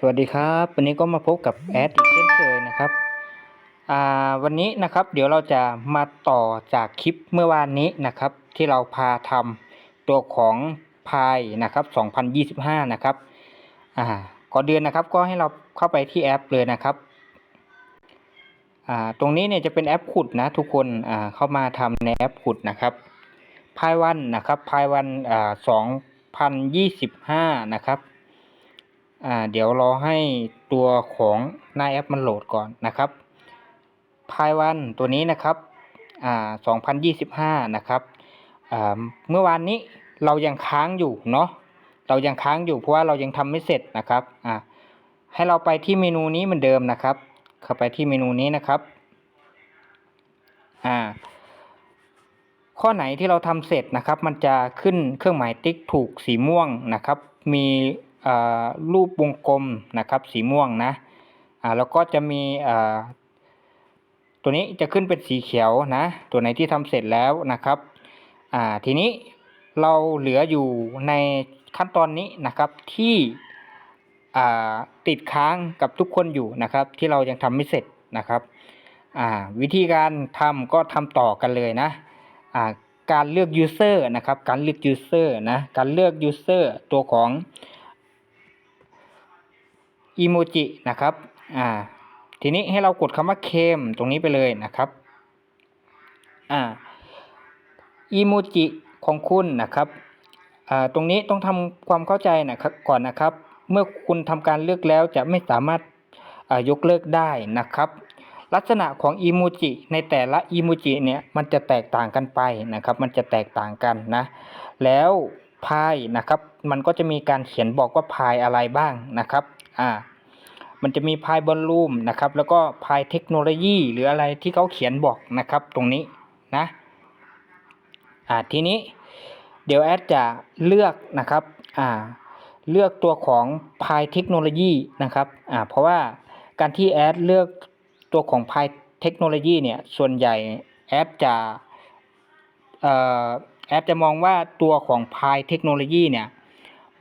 สวัสดีครับ วันนี้ก็มาพบกับแอดอีกเช่นเคยนะครับอ่าวันนี้นะครับเดี๋ยวเราจะมาต่อจากคลิปเมื่อวานนี้นะครับ ที่เราพาทำตัวของพายนะครับ 2025 นะครับอ่าก่อนเดือนนะครับก็ให้เราเข้าไปที่แอปเลยนะครับอ่าตรงนี้เนี่ยจะเป็นแอปขุดนะทุกคนอ่าเข้ามาทำในแอปขุดนะครับพายวันนะครับพายวันอ่า2025นะครับ อ่าเดี๋ยวรอให้ตัวของหน้าแอปมันโหลดก่อนนะครับพายวันตัวนี้นะครับอ่า2025 นะครับอ่าเมื่อวานนี้เรายังค้างอยู่เนาะเรายังค้างอยู่เพราะว่าเรายังทำไม่เสร็จนะครับอ่าให้เราไปที่เมนูนี้เหมือนเดิมนะครับ เข้าไปที่เมนูนี้นะครับอ่าข้อไหนที่เราทำเสร็จนะครับ มันจะขึ้นเครื่องหมายติ๊กถูกสีม่วงนะครับ มี รูปวงกลมนะครับ สีม่วงนะแล้วก็จะมีตัวนี้จะขึ้นเป็นสีเขียวนะ ตัวไหนที่ทำเสร็จแล้วนะครับทีนี้เราเหลืออยู่ในขั้นตอนนี้นะครับที่ติดค้างกับทุกคนอยู่นะครับ ที่เรายังทำไม่เสร็จนะครับวิธีการทำก็ทำต่อกันเลยนะการเลือก user นะครับ การเลือก user นะ การเลือก user ตัวของ อีโมจินะครับอ่าทีนี้ให้เรากดคำว่าเคมตรงนี้ไปเลยนะครับอ่าอีโมจิของคุณนะครับอ่าตรงนี้ต้องทำความเข้าใจนะครับก่อนนะครับ เมื่อคุณทำการเลือกแล้วจะไม่สามารถอ่ายกเลิกได้นะครับ ลักษณะของอีโมจิในแต่ละอีโมจิเนี่ยมันจะแตกต่างกันไปนะครับ มันจะแตกต่างกันนะ แล้วพายนะครับ มันก็จะมีการเขียนบอกว่าพายอะไรบ้างนะครับ อ่า มันจะมีพายบอลลูมนะครับ แล้วก็พายเทคโนโลยีหรืออะไรที่เขาเขียนบอกนะครับ ตรงนี้นะ อ่า ทีนี้ เดี๋ยวแอดจะเลือกนะครับ อ่า เลือกตัวของพายเทคโนโลยีนะครับ อ่า เพราะว่าการที่แอดเลือกตัวของพายเทคโนโลยีเนี่ย ส่วนใหญ่แอดจะ เอ่อแอดจะมองว่าตัวของพายเทคโนโลยีเนี่ย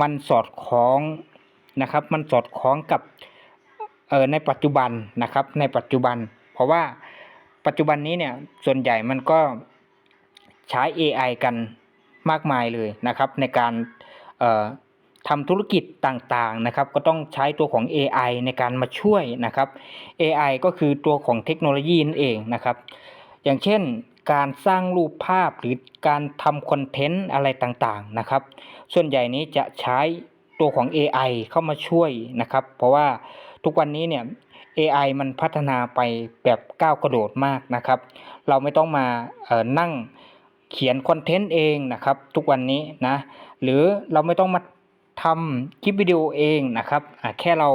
มันสอดคล้อง นะครับ มันสอดคล้องกับเออในปัจจุบันนะครับ ในปัจจุบัน เพราะว่าปัจจุบันนี้เนี่ยส่วนใหญ่มันก็ใช้ AI กันมากมายเลยนะครับ ในการทำธุรกิจต่างๆนะครับ ก็ต้องใช้ตัวของ AI ในการมาช่วยนะครับ AI ก็คือตัวของเทคโนโลยีนั่นเองนะครับ อย่างเช่นการสร้างรูปภาพหรือการทำคอนเทนต์อะไรต่างๆนะครับ ส่วนใหญ่นี้จะใช้ ตัวของ AI เข้ามาช่วยนะครับ เพราะว่าทุกวันนี้เนี่ย AI มันพัฒนาไปแบบก้าวกระโดดมากนะครับ เราไม่ต้องมานั่งเขียนคอนเทนต์เองนะครับ ทุกวันนี้นะ หรือเราไม่ต้องมาทำคลิปวิดีโอเองนะครับ แค่เรา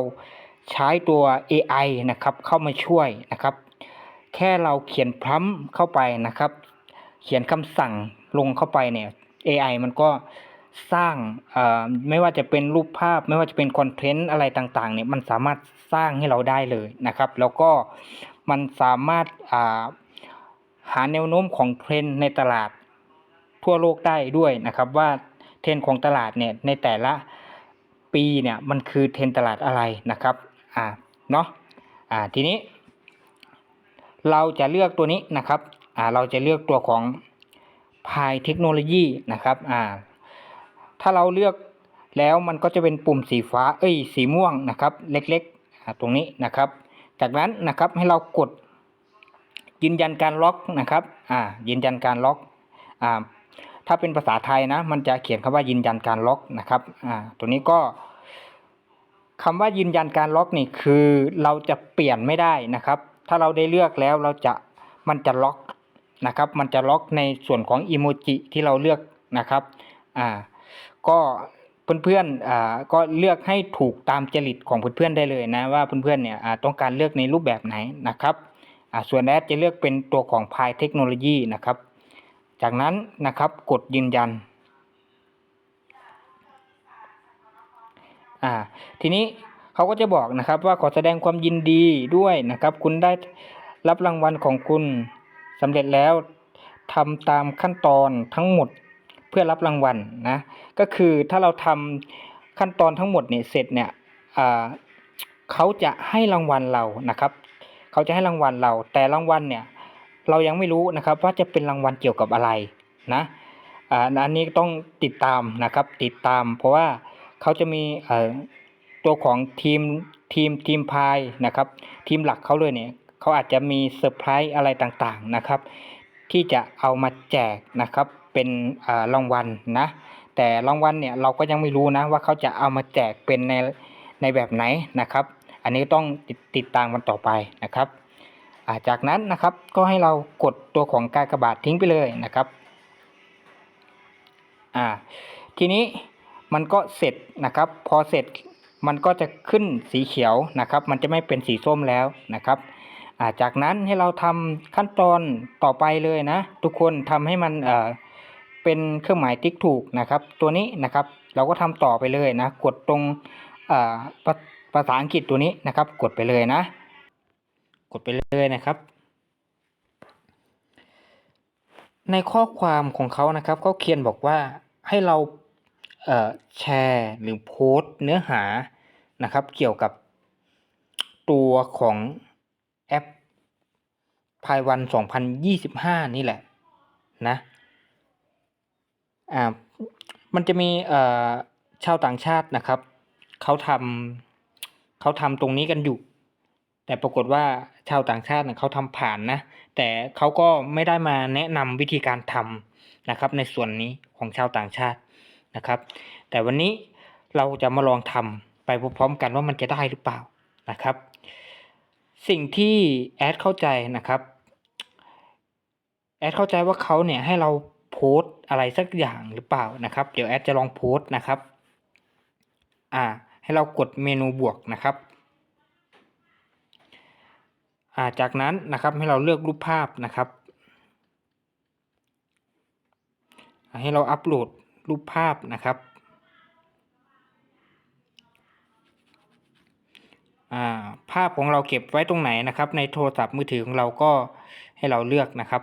ใช้ตัว AI นะครับเข้ามาช่วยนะครับ แค่เราเขียนพร้ำเข้าไปนะครับ เขียนคำสั่งลงเข้าไปเนี่ย AI มันก็ สร้างไม่ว่าจะเป็นรูปภาพ ไม่ว่าจะเป็นคอนเทนต์อะไรต่างๆเนี่ยมันสามารถสร้างให้เราได้เลยนะครับ แล้วก็มันสามารถาหาแนวโน้มของเทรนด์ในตลาดทั่วโลกได้ด้วยนะครับ ว่าเทรนด์ของตลาดเนี่ยในแต่ละปีเนี่ยมันคือเทรนตลาดอะไรนะครับอ่าเนาะอ่าทีนี้ เราจะเลือกตัวนี้นะครับอ่าเราจะเลือกตัวของพายเทคโนโลยีนะครับอ่า ถ้าเราเลือกแล้วมันก็จะเป็นปุ่มสีฟ้า เอ้ย สีม่วงนะครับ เล็กๆ ตรงนี้นะครับ จากนั้นนะครับให้เรากดยืนยันการล็อกนะครับ อ่า ยืนยันการล็อก อ่า ถ้าเป็นภาษาไทยนะ มันจะเขียนคำว่ายืนยันการล็อกนะครับ อ่า ตัวนี้ก็คำว่ายืนยันการล็อกนี่คือเราจะเปลี่ยนไม่ได้นะครับ ถ้าเราได้เลือกแล้วเราจะมันจะล็อกนะครับ มันจะล็อกในส่วนของอีโมจิที่เราเลือกนะครับ อ่า ก็เพื่อนๆอ่าก็เลือกให้ถูกตามจริตของเพื่อนๆได้เลยนะว่าเพื่อนๆเนี่ยอ่าต้องการเลือกในรูปแบบไหนนะครับอ่าส่วนแอดจะเลือกเป็นตัวของพายเทคโนโลยีนะครับ จากนั้นนะครับกดยืนยันอ่าทีนี้เขาก็จะบอกนะครับว่าขอแสดงความยินดีด้วยนะครับ คุณได้รับรางวัลของคุณสำเร็จแล้วทำตามขั้นตอนทั้งหมด เพื่อรับรางวัลนะ ก็คือถ้าเราทำขั้นตอนทั้งหมดเนี่ยเสร็จเนี่ยเขาจะให้รางวัลเรานะครับ เขาจะให้รางวัลเรา แต่รางวัลเนี่ยเรายังไม่รู้นะครับว่าจะเป็นรางวัลเกี่ยวกับอะไรนะอันนี้ต้องติดตามนะครับติดตาม เพราะว่าเขาจะมีตัวของทีมทีมทีมพายนะครับ ทีมหลักเขาเลยเนี่ยเขาอาจจะมีเซอร์ไพรส์อะไรต่างๆนะครับ ที่จะเอามาแจกนะครับ เป็นรางวัลนะ แต่รางวัลเนี่ยเราก็ยังไม่รู้นะว่าเขาจะเอามาแจกเป็นในในแบบไหนนะครับ อันนี้ต้องติดติดตามกันต่อไปนะครับาจากนั้นนะครับก็ให้เรากดตัวของกากบาททิ้งไปเลยนะครับอ่าทีนี้มันก็เสร็จนะครับ พอเสร็จมันก็จะขึ้นสีเขียวนะครับ มันจะไม่เป็นสีส้มแล้วนะครับาจากนั้นให้เราทำขั้นตอนต่อไปเลยนะ ทุกคนทำให้มัน เป็นเครื่องหมายติ๊กถูกนะครับ ตัวนี้นะครับเราก็ทำต่อไปเลยนะ กดตรงภาภาษาอังกฤษตัวนี้นะครับ กดไปเลยนะ กดไปเลยนะครับ ในข้อความของเขานะครับเขาเขียนบอกว่าให้เราแชร์หรือโพสต์เนื้อหานะครับ เกี่ยวกับตัวของแอปพายวัน 2025 นี่แหละนะ อ่ามันจะมีเอ่อชาวต่างชาตินะครับเขาทำเขาทำตรงนี้กันอยู่ แต่ปรากฏว่าชาวต่างชาติเนี่ยเขาทำผ่านนะ แต่เขาก็ไม่ได้มาแนะนำวิธีการทำนะครับ ในส่วนนี้ของชาวต่างชาตินะครับ แต่วันนี้เราจะมาลองทำไปพร้อมๆกันว่ามันจะได้หรือเปล่านะครับ สิ่งที่แอดเข้าใจนะครับแอดเข้าใจว่าเขาเนี่ยให้เรา สต์อะไรสักอย่างหรือเปล่านะครับ เดี๋ยวแอดจะลองโพสต์นะครับ อ่า ให้เรากดเมนูบวกนะครับอ่าจากนั้นนะครับให้เราเลือกรูปภาพนะครับ ให้เราอัปโหลดรูปภาพนะครับอ่าภาพของเราเก็บไว้ตรงไหนนะครับ ในโทรศัพท์มือถือของเราก็ให้เราเลือกนะครับ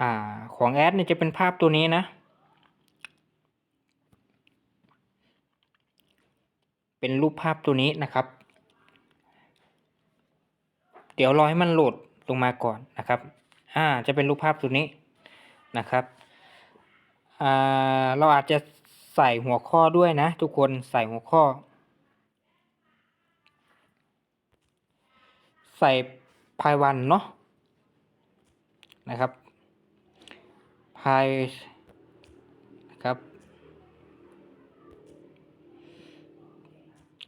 อ่าของแอดเนี่ยจะเป็นภาพตัวนี้นะ เป็นรูปภาพตัวนี้นะครับ เดี๋ยวรอให้มันโหลดลงมาก่อนนะครับ อ่า จะเป็นรูปภาพตัวนี้นะครับ อ่า เราอาจจะใส่หัวข้อด้วยนะ ทุกคนใส่หัวข้อ ใส่พายวันเนาะนะครับ พายนะครับ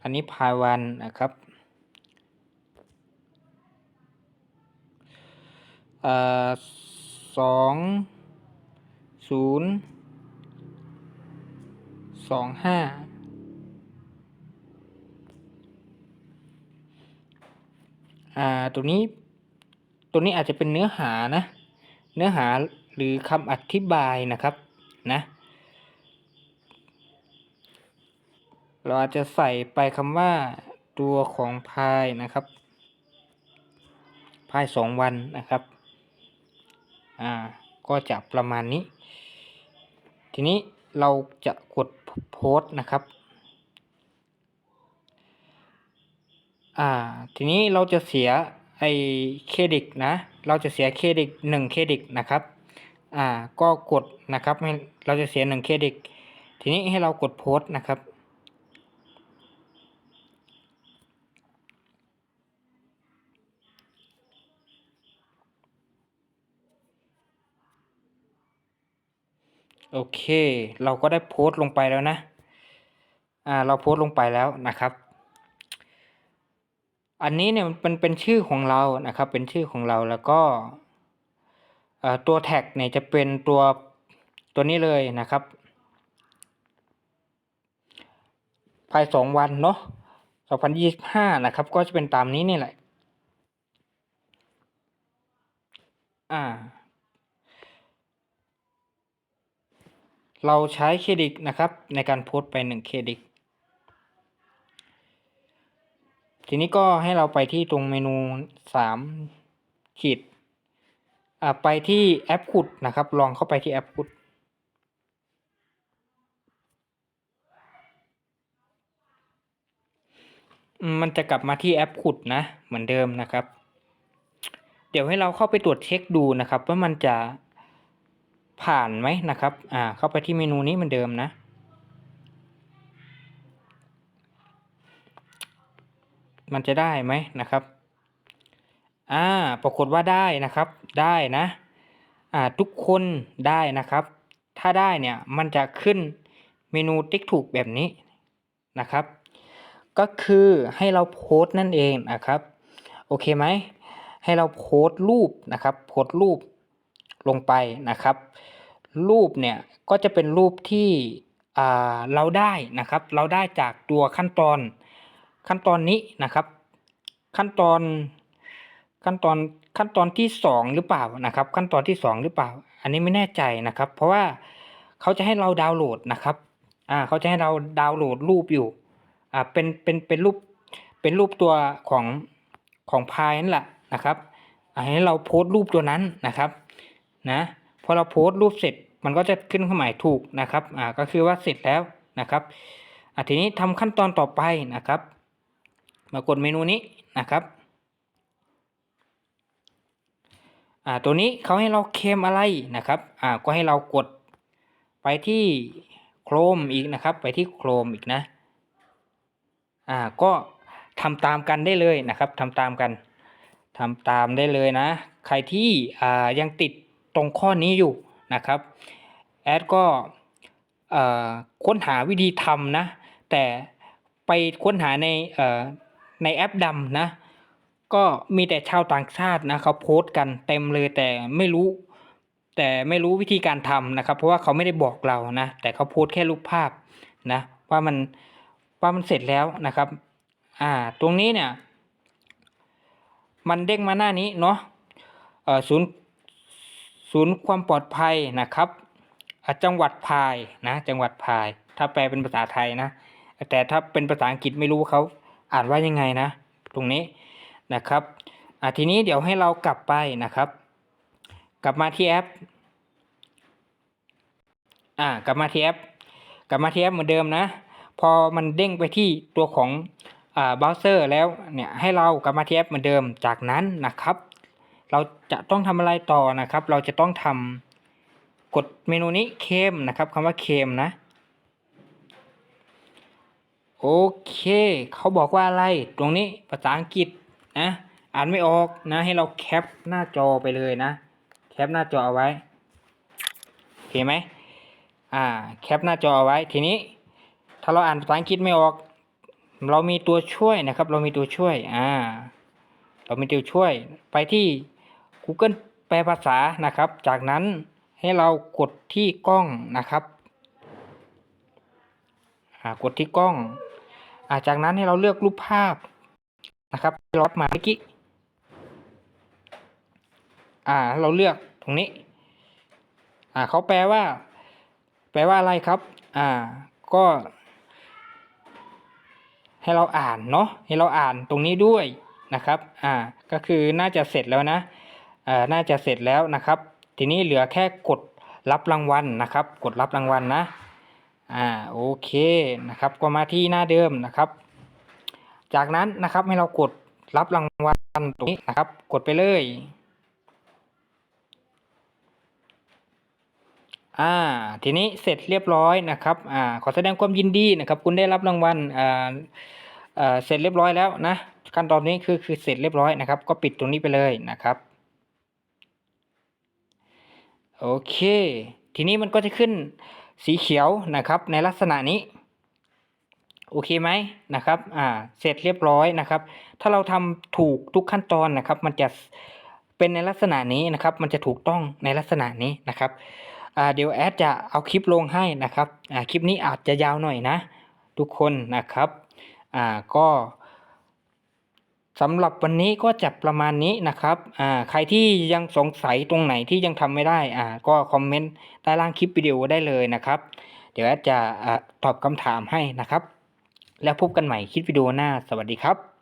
อันนี้ พายวันนะครับสองศูนย์สองห้าอ่าตัวนี้ตัวนี้อาจจะเป็นเนื้อหานะ เนื้อหา หรือคำอธิบายนะครับนะเราอาจจะใส่ไปคำว่าตัวของพายนะครับพายสองวันนะครับอ่าก็จะประมาณนี้ ทีนี้เราจะกดโพสต์นะครับอ่าทีนี้เราจะเสียไอเครดิตนะ เราจะเสียเครดิตหนึ่งเครดิตนะครับ อ่าก็กดนะครับเราจะเสียหนึ่งเครดิตทีนี้ให้เรากดโพสต์นะครับ โอเค เราก็ได้โพสต์ลงไปแล้วนะอ่าเราโพสต์ลงไปแล้วนะครับ อันนี้เนี่ยมันเป็นชื่อของเรานะครับ เป็นชื่อของเราแล้วก็ ตัวแท็กเนี่ยจะเป็นตัวตัวนี้เลยนะครับ ภายสองวันเนาะสองพันยี่สิบห้านะครับ ก็จะเป็นตามนี้นี่แหละ อ่า เราใช้เครดิตนะครับ ในการโพสต์ไปหนึ่งเครดิต ทีนี้ก็ให้เราไปที่ตรงเมนูสามขีด อ่าไปที่แอปขุดนะครับ ลองเข้าไปที่แอปขุดมมันจะกลับมาที่แอปขุดนะ เหมือนเดิมนะครับ เดี๋ยวให้เราเข้าไปตรวจเช็คดูนะครับ ว่ามันจะผ่านไหมนะครับ อ่า เข้าไปที่เมนูนี้เหมือนเดิมนะ มันจะได้ไหมนะครับ อ่าปรากฏว่าได้นะครับ ได้นะอ่าทุกคนได้นะครับ ถ้าได้เนี่ยมันจะขึ้นเมนูติ๊กถูกแบบนี้นะครับ ก็คือให้เราโพสต์นั่นเองนะครับ โอเคไหมให้เราโพสต์รูปนะครับโพสต์รูปลงไปนะครับ รูปเนี่ยก็จะเป็นรูปที่อ่าเราได้นะครับ เราได้จากตัวขั้นตอนขั้นตอนนี้นะครับ ขั้นตอน ขั้นตอนขั้นตอนที่สองหรือเปล่านะครับ ขั้นตอนที่สองหรือเปล่า อันนี้ไม่แน่ใจนะครับ เพราะว่าเขาจะให้เราดาวน์โหลดนะครับอ่าเขาจะให้เราดาวน์โหลดรูปอยู่อ่าเป็นเป็นเป็นรูปเป็นรูปตัวของของพายนั่นแหละนะครับอ่าให้เราโพสต์รูปตัวนั้นนะครับนะพอเราโพสต์รูปเสร็จมันก็จะขึ้นเครื่องหมายถูกนะครับอ่าก็คือว่าเสร็จแล้วนะครับอ่าทีนี้ทำขั้นตอนต่อไปนะครับ มากดเมนูนี้นะครับ อ่าตัวนี้เขาให้เราเคลมอะไรนะครับอ่าก็ให้เรากดไปที่โครมอีกนะครับ ไปที่โครมอีกนะอ่าก็ทำตามกันได้เลยนะครับทำตามกันทำตามได้เลยนะ ใครที่อ่ายังติดตรงข้อนี้อยู่นะครับแอดก็เอ่อค้นหาวิธีทำนะ แต่ไปค้นหาในเอ่อในแอปดำนะ ก็มีแต่ชาวต่างชาตินะเขาโพสต์กันเต็มเลยแต่ไม่รู้ แต่ไม่รู้วิธีการทำนะครับ เพราะว่าเขาไม่ได้บอกเรานะแต่เขาโพสต์แค่รูปภาพนะว่ามันว่ามันเสร็จแล้วนะครับ อ่า ตรงนี้เนี่ย มันเด้งมาหน้านี้เนาะเอ่อศูนย์ศูนย์ความปลอดภัยนะครับจังหวัดพายนะ จังหวัดพาย ถ้าแปลเป็นภาษาไทยนะ แต่ถ้าเป็นภาษาอังกฤษไม่รู้เขาอ่านว่ายังไงนะ ตรงนี้ นะครับอะทีนี้เดี๋ยวให้เรากลับไปนะครับ กลับมาที่แอปอ่ากลับมาที่แอปกลับมาที่แอปเหมือนเดิมนะ พอมันเด้งไปที่ตัวของอ่าเบราว์เซอร์แล้วเนี่ยให้เรากลับมาที่แอปเหมือนเดิมจากนั้นนะครับ เราจะต้องทำอะไรต่อนะครับ เราจะต้องทำกดเมนูนี้เคมนะครับคำว่าเคมนะโอเค เขาบอกว่าอะไร ตรงนี้ภาษาอังกฤษ นะอ่านไม่ออกนะ ให้เราแคปหน้าจอไปเลยนะ แคปหน้าจอเอาไว้โอเคไหมอ่าแคปหน้าจอเอาไว้ทีนี้ ถ้าเราอ่านภาษาอังกฤษไม่ออก เรามีตัวช่วยนะครับ เรามีตัวช่วยอ่าเรามีตัวช่วยไปที่ Google แปลภาษานะครับ จากนั้นให้เรากดที่กล้องนะครับกดที่กล้องอาจากนั้นให้เราเลือกรูปภาพ นะครับเรารับมาเมื่อกี้ อ่า เราเลือกตรงนี้ อ่าเขาแปลว่า แปลว่าอะไรครับ อ่า ก็ ให้เราอ่านเนาะ ให้เราอ่านตรงนี้ด้วยนะครับ อ่า ก็คือน่าจะเสร็จแล้วนะ อ่า น่าจะเสร็จแล้วนะครับ ทีนี้เหลือแค่กดรับรางวัลนะครับ กดรับรางวัลนะ อ่า โอเคนะครับ ก็มาที่หน้าเดิมนะครับ จากนั้นนะครับให้เรากดรับรางวัลตรงนี้นะครับ กดไปเลย อ่า ทีนี้เสร็จเรียบร้อยนะครับ อ่า ขอแสดงความยินดีนะครับ คุณได้รับรางวัล อ่าเอ่อเสร็จเรียบร้อยแล้วนะขั้นตอนนี้คือคือเสร็จเรียบร้อยนะครับ ก็ปิดตรงนี้ไปเลยนะครับ โอเค ทีนี้มันก็จะขึ้นสีเขียวนะครับ ในลักษณะนี้ โอเคไหมนะครับ อ่า เสร็จเรียบร้อยนะครับ ถ้าเราทำถูกทุกขั้นตอนนะครับ มันจะเป็นในลักษณะนี้นะครับ มันจะถูกต้องในลักษณะนี้นะครับ อ่า เดี๋ยวแอดจะเอาคลิปลงให้นะครับ อ่า คลิปนี้อาจจะยาวหน่อยนะ ทุกคนนะครับ อ่า ก็สำหรับวันนี้ก็จะประมาณนี้นะครับ อ่า ใครที่ยังสงสัยตรงไหนที่ยังทำไม่ได้ อ่า ก็คอมเมนต์ใต้ล่างคลิปวิดีโอได้เลยนะครับ เดี๋ยวแอดจะอ่าตอบคำถามให้นะครับ แล้วพบกันใหม่คลิปวิดีโอหน้า สวัสดีครับ